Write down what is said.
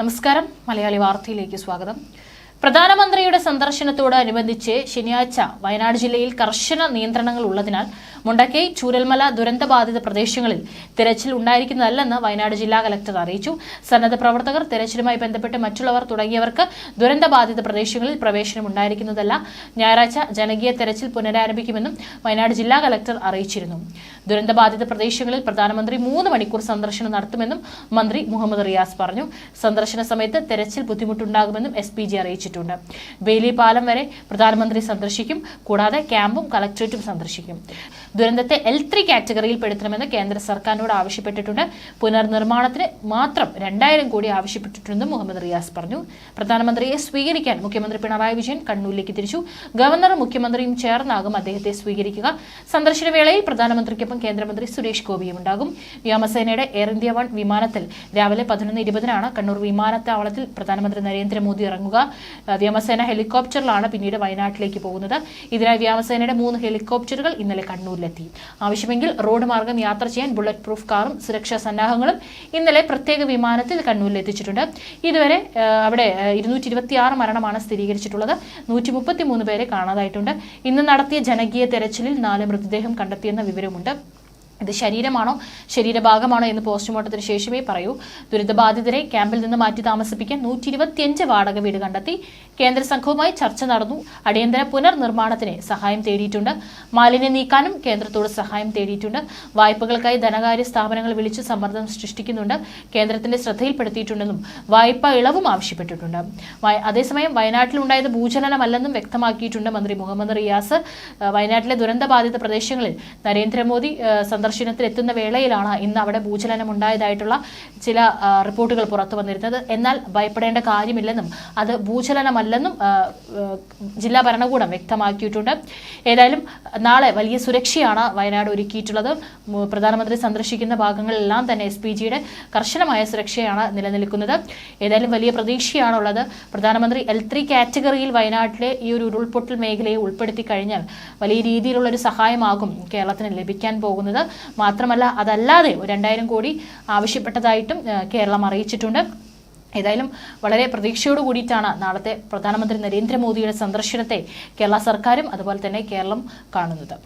നമസ്കാരം. മലയാളി വാർത്തയിലേക്ക് സ്വാഗതം. പ്രധാനമന്ത്രിയുടെ സന്ദർശനത്തോടനുബന്ധിച്ച് ശനിയാഴ്ച വയനാട് ജില്ലയിൽ കർശന നിയന്ത്രണങ്ങൾ ഉള്ളതിനാൽ മുണ്ടക്കൈ ചൂരൽമല ദുരന്തബാധിത പ്രദേശങ്ങളിൽ തിരച്ചിൽ ഉണ്ടായിരിക്കുന്നതല്ലെന്ന് വയനാട് ജില്ലാ കലക്ടർ അറിയിച്ചു. സന്നദ്ധ പ്രവർത്തകർ തിരച്ചിലുമായി ബന്ധപ്പെട്ട് മറ്റുള്ളവർ തുടങ്ങിയവർക്ക് ദുരന്തബാധിത പ്രദേശങ്ങളിൽ പ്രവേശനം ഉണ്ടായിരിക്കുന്നതല്ല. ഞായറാഴ്ച ജനകീയ തെരച്ചിൽ പുനരാരംഭിക്കുമെന്നും വയനാട് ജില്ലാ കലക്ടർ അറിയിച്ചിരുന്നു. ദുരന്തബാധിത പ്രദേശങ്ങളിൽ പ്രധാനമന്ത്രി മൂന്ന് മണിക്കൂർ സന്ദർശനം നടത്തുമെന്നും മന്ത്രി മുഹമ്മദ് റിയാസ് പറഞ്ഞു. സന്ദർശന സമയത്ത് തെരച്ചിൽ ബുദ്ധിമുട്ടുണ്ടാകുമെന്നും എസ് പി ജി അറിയിച്ചിട്ടുണ്ട്. ബെയിലി പാലം വരെ പ്രധാനമന്ത്രി സന്ദർശിക്കും. കൂടാതെ ക്യാമ്പും കളക്ടറേറ്റും സന്ദർശിക്കും. ദുരന്തത്തെ എൽ ത്രീ കാറ്റഗറിയിൽ പെടുത്തണമെന്ന് കേന്ദ്ര സർക്കാരിനോട് ആവശ്യപ്പെട്ടിട്ടുണ്ട്. പുനർനിർമ്മാണത്തിന് മാത്രം രണ്ടായിരം കോടി ആവശ്യപ്പെട്ടിട്ടുണ്ടെന്നും മുഹമ്മദ് റിയാസ് പറഞ്ഞു. പ്രധാനമന്ത്രിയെ സ്വീകരിക്കാൻ മുഖ്യമന്ത്രി പിണറായി വിജയൻ കണ്ണൂരിലേക്ക് തിരിച്ചു. ഗവർണറും മുഖ്യമന്ത്രിയും ചേർന്നാകും അദ്ദേഹത്തെ സ്വീകരിക്കുക. സന്ദർശന വേളയിൽ പ്രധാനമന്ത്രിക്കൊപ്പം കേന്ദ്രമന്ത്രി സുരേഷ് ഗോപിയും ഉണ്ടാകും. വ്യോമസേനയുടെ എയർ ഇന്ത്യ വൺ വിമാനത്തിൽ രാവിലെ പതിനൊന്ന് ഇരുപതിനാണ് കണ്ണൂർ വിമാനത്താവളത്തിൽ പ്രധാനമന്ത്രി നരേന്ദ്രമോദി ഇറങ്ങുക. വ്യോമസേന ഹെലികോപ്റ്ററിലാണ് പിന്നീട് വയനാട്ടിലേക്ക് പോകുന്നത്. ഇതിനായി വ്യോമസേനയുടെ മൂന്ന് ഹെലികോപ്റ്ററുകൾ ഇന്നലെ കണ്ണൂരിലെത്തി. ആവശ്യമെങ്കിൽ റോഡ് മാർഗം യാത്ര ചെയ്യാൻ ബുള്ളറ്റ് പ്രൂഫ് കാറും സുരക്ഷാ സന്നാഹങ്ങളും ഇന്നലെ പ്രത്യേക വിമാനത്തിൽ കണ്ണൂരിൽ എത്തിച്ചിട്ടുണ്ട് ഇതുവരെ അവിടെ ഇരുന്നൂറ്റി ഇരുപത്തി ആറ് മരണമാണ് സ്ഥിരീകരിച്ചിട്ടുള്ളത്. നൂറ്റി മുപ്പത്തി മൂന്ന് പേരെ കാണാതായിട്ടുണ്ട്. ഇന്ന് നടത്തിയ ജനകീയ തെരച്ചിലിൽ നാല് മൃതദേഹം കണ്ടെത്തിയെന്ന വിവരമുണ്ട്. ഇത് ശരീരമാണോ ശരീരഭാഗമാണോ എന്ന് പോസ്റ്റ്മോർട്ടത്തിന് ശേഷമേ പറയൂ. ദുരിതബാധിതരെ ക്യാമ്പിൽ നിന്ന് മാറ്റി താമസിപ്പിക്കാൻ നൂറ്റി ഇരുപത്തിയഞ്ച് വാടക വീട് കണ്ടെത്തി. കേന്ദ്ര സംഘവുമായി ചർച്ച നടന്നു. അടിയന്തര പുനർനിർമ്മാണത്തിന് സഹായം തേടിയിട്ടുണ്ട്. മാലിന്യം നീക്കാനും കേന്ദ്രത്തോട് സഹായം തേടിയിട്ടുണ്ട്. വായ്പകൾക്കായി ധനകാര്യ സ്ഥാപനങ്ങൾ വിളിച്ച് സമ്മർദ്ദം സൃഷ്ടിക്കുന്നുണ്ട്. കേന്ദ്രത്തിന്റെ ശ്രദ്ധയിൽപ്പെടുത്തിയിട്ടുണ്ടെന്നും വായ്പ ഇളവും ആവശ്യപ്പെട്ടിട്ടുണ്ട്. അതേസമയം വയനാട്ടിലുണ്ടായത് ഭൂചലനമല്ലെന്നും വ്യക്തമാക്കിയിട്ടുണ്ട് മന്ത്രി മുഹമ്മദ് റിയാസ്. വയനാട്ടിലെ ദുരന്തബാധിത പ്രദേശങ്ങളിൽ നരേന്ദ്രമോദി ആ, സന്ദർശനത്തിൽ എത്തുന്ന വേളയിലാണ് ഇന്ന് അവിടെ ഭൂചലനം ഉണ്ടായതായിട്ടുള്ള ചില റിപ്പോർട്ടുകൾ പുറത്തു വന്നിരുന്നത്. എന്നാൽ ഭയപ്പെടേണ്ട കാര്യമില്ലെന്നും അത് ഭൂചലനമല്ലെന്നും ജില്ലാ ഭരണകൂടം വ്യക്തമാക്കിയിട്ടുണ്ട്. ഏതായാലും നാളെ വലിയ സുരക്ഷയാണ് വയനാട് ഒരുക്കിയിട്ടുള്ളത്. പ്രധാനമന്ത്രി സന്ദർശിക്കുന്ന ഭാഗങ്ങളിലെല്ലാം തന്നെ എസ് പി ജിയുടെ കർശനമായ സുരക്ഷയാണ് നിലനിൽക്കുന്നത്. ഏതായാലും വലിയ പ്രതീക്ഷയാണുള്ളത്. പ്രധാനമന്ത്രി എൽ ത്രീ കാറ്റഗറിയിൽ വയനാട്ടിലെ ഈ ഒരു ഉരുൾപൊട്ടൽ മേഖലയെ ഉൾപ്പെടുത്തി കഴിഞ്ഞാൽ വലിയ രീതിയിലുള്ള ഒരു സഹായമാകും കേരളത്തിന് ലഭിക്കാൻ പോകുന്നത്. മാത്രമല്ല അതല്ലാതെ രണ്ടായിരം കോടി ആവശ്യപ്പെട്ടതായിട്ടും കേരളം അറിയിച്ചിട്ടുണ്ട്. ഏതായാലും വളരെ പ്രതീക്ഷയോട് കൂടിയിട്ടാണ് നാളത്തെ പ്രധാനമന്ത്രി നരേന്ദ്രമോദിയുടെ സന്ദർശനത്തെ കേരള സർക്കാരും അതുപോലെ തന്നെ കേരളം കാണുന്നത്.